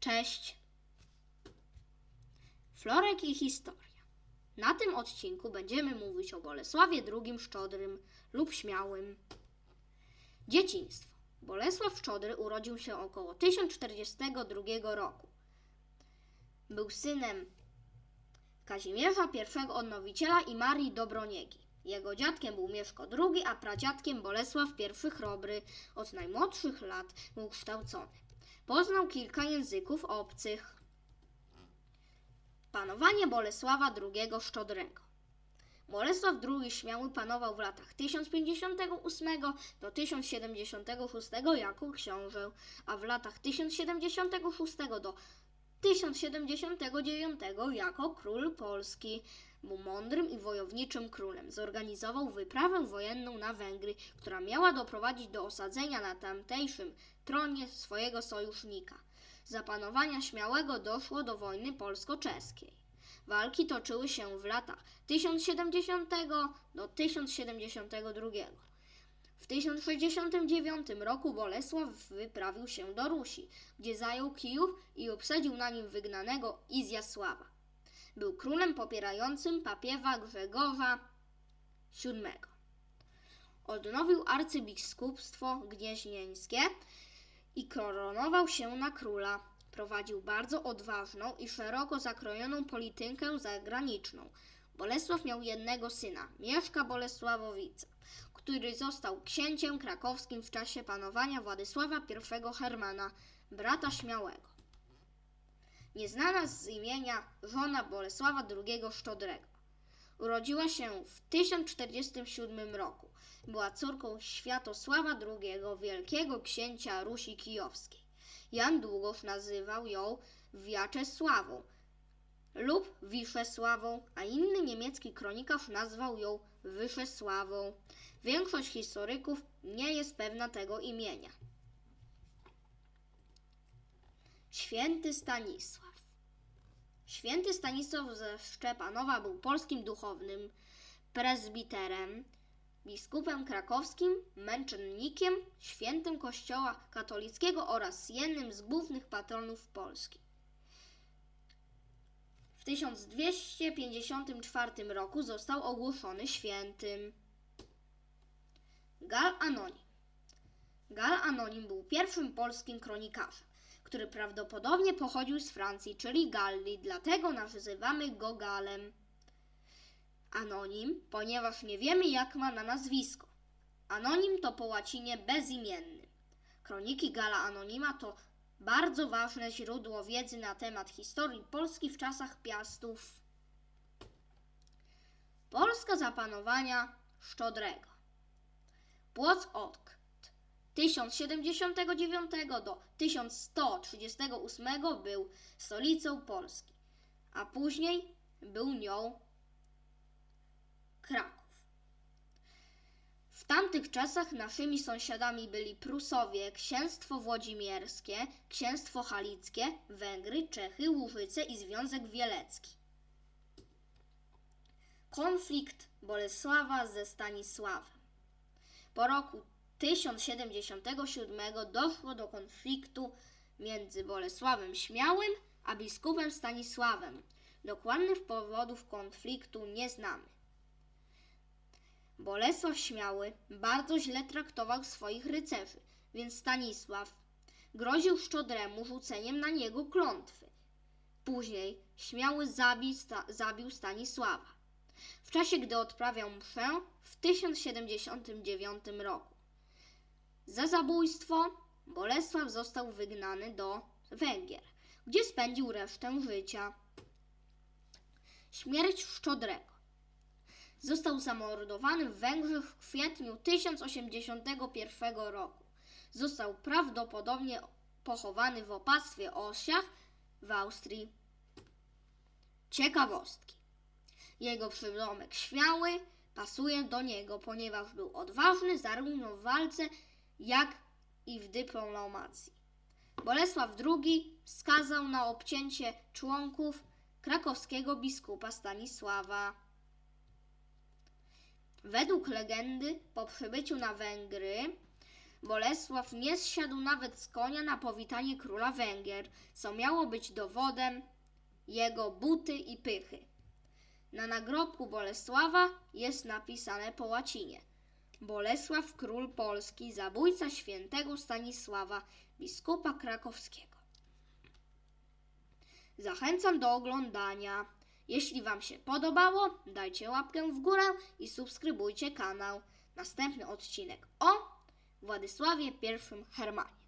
Cześć. Florek i historia. Na tym odcinku będziemy mówić o Bolesławie II Szczodrym lub Śmiałym. Dzieciństwo. Bolesław Szczodry urodził się około 1042 roku. Był synem Kazimierza I Odnowiciela i Marii Dobroniegi. Jego dziadkiem był Mieszko II, a pradziadkiem Bolesław I Chrobry. Od najmłodszych lat był kształcony. Poznał kilka języków obcych. Panowanie Bolesława II Szczodrego. Bolesław II Śmiały panował w latach 1058 do 1076 jako książę, a w latach 1076 do 1079 jako król Polski. Był mądrym i wojowniczym królem. Zorganizował wyprawę wojenną na Węgry, która miała doprowadzić do osadzenia na tamtejszym tronie swojego sojusznika. Za panowania śmiałego doszło do wojny polsko-czeskiej. Walki toczyły się w latach 1070 do 1072. W 1069 roku Bolesław wyprawił się do Rusi, gdzie zajął Kijów i obsadził na nim wygnanego Izjasława. Był królem popierającym papiewa Grzegorza VII. Odnowił arcybiskupstwo gnieźnieńskie i koronował się na króla. Prowadził bardzo odważną i szeroko zakrojoną politykę zagraniczną. Bolesław miał jednego syna, Mieszka Bolesławowica, który został księciem krakowskim w czasie panowania Władysława I Hermana, brata Śmiałego. Nieznana z imienia żona Bolesława II Szczodrego. Urodziła się w 1047 roku. Była córką Światosława II, wielkiego księcia Rusi Kijowskiej. Jan Długosz nazywał ją Wiaczesławą lub Wiszesławą, a inny niemiecki kronikarz nazwał ją Wyszesławą. Większość historyków nie jest pewna tego imienia. Święty Stanisław Święty Stanisław ze Szczepanowa był polskim duchownym, prezbiterem, biskupem krakowskim, męczennikiem, świętym kościoła katolickiego oraz jednym z głównych patronów Polski. W 1254 roku został ogłoszony świętym. Gal Anonim Gal Anonim był pierwszym polskim kronikarzem, który prawdopodobnie pochodził z Francji, czyli Galli, dlatego nazywamy go Galem. Anonim, ponieważ nie wiemy jak ma na nazwisko. Anonim to po łacinie bezimienny. Kroniki Gala Anonima to bardzo ważne źródło wiedzy na temat historii Polski w czasach piastów. Polska zapanowania Szczodrego. Płock od 1079 do 1138 był stolicą Polski, a później był nią Kraków. W tamtych czasach naszymi sąsiadami byli Prusowie, księstwo włodzimierskie, księstwo halickie, Węgry, Czechy, Łużyce i Związek Wielecki. Konflikt Bolesława ze Stanisławem. Po roku 1077 doszło do konfliktu między Bolesławem Śmiałym a biskupem Stanisławem. Dokładnych powodów konfliktu nie znamy. Bolesław Śmiały bardzo źle traktował swoich rycerzy, więc Stanisław groził Szczodremu rzuceniem na niego klątwy. Później Śmiały zabił, sta, zabił Stanisława. W czasie, gdy odprawiał mszę w 1079 roku. Za zabójstwo Bolesław został wygnany do Węgier, gdzie spędził resztę życia. Śmierć Szczodrego. Został zamordowany w Węgrzech w kwietniu 1081 roku. Został prawdopodobnie pochowany w opactwie Osiach w Austrii. Ciekawostki. Jego przydomek śmiały pasuje do niego, ponieważ był odważny zarówno w walce, jak i w dyplomacji. Bolesław II skazał na obcięcie członków krakowskiego biskupa Stanisława. Według legendy, po przybyciu na Węgry, Bolesław nie zsiadł nawet z konia na powitanie króla Węgier, co miało być dowodem jego buty i pychy. Na nagrobku Bolesława jest napisane po łacinie. Bolesław król Polski, zabójca świętego Stanisława, biskupa krakowskiego. Zachęcam do oglądania. Jeśli Wam się podobało, dajcie łapkę w górę i subskrybujcie kanał. Następny odcinek o Władysławie I Hermanie.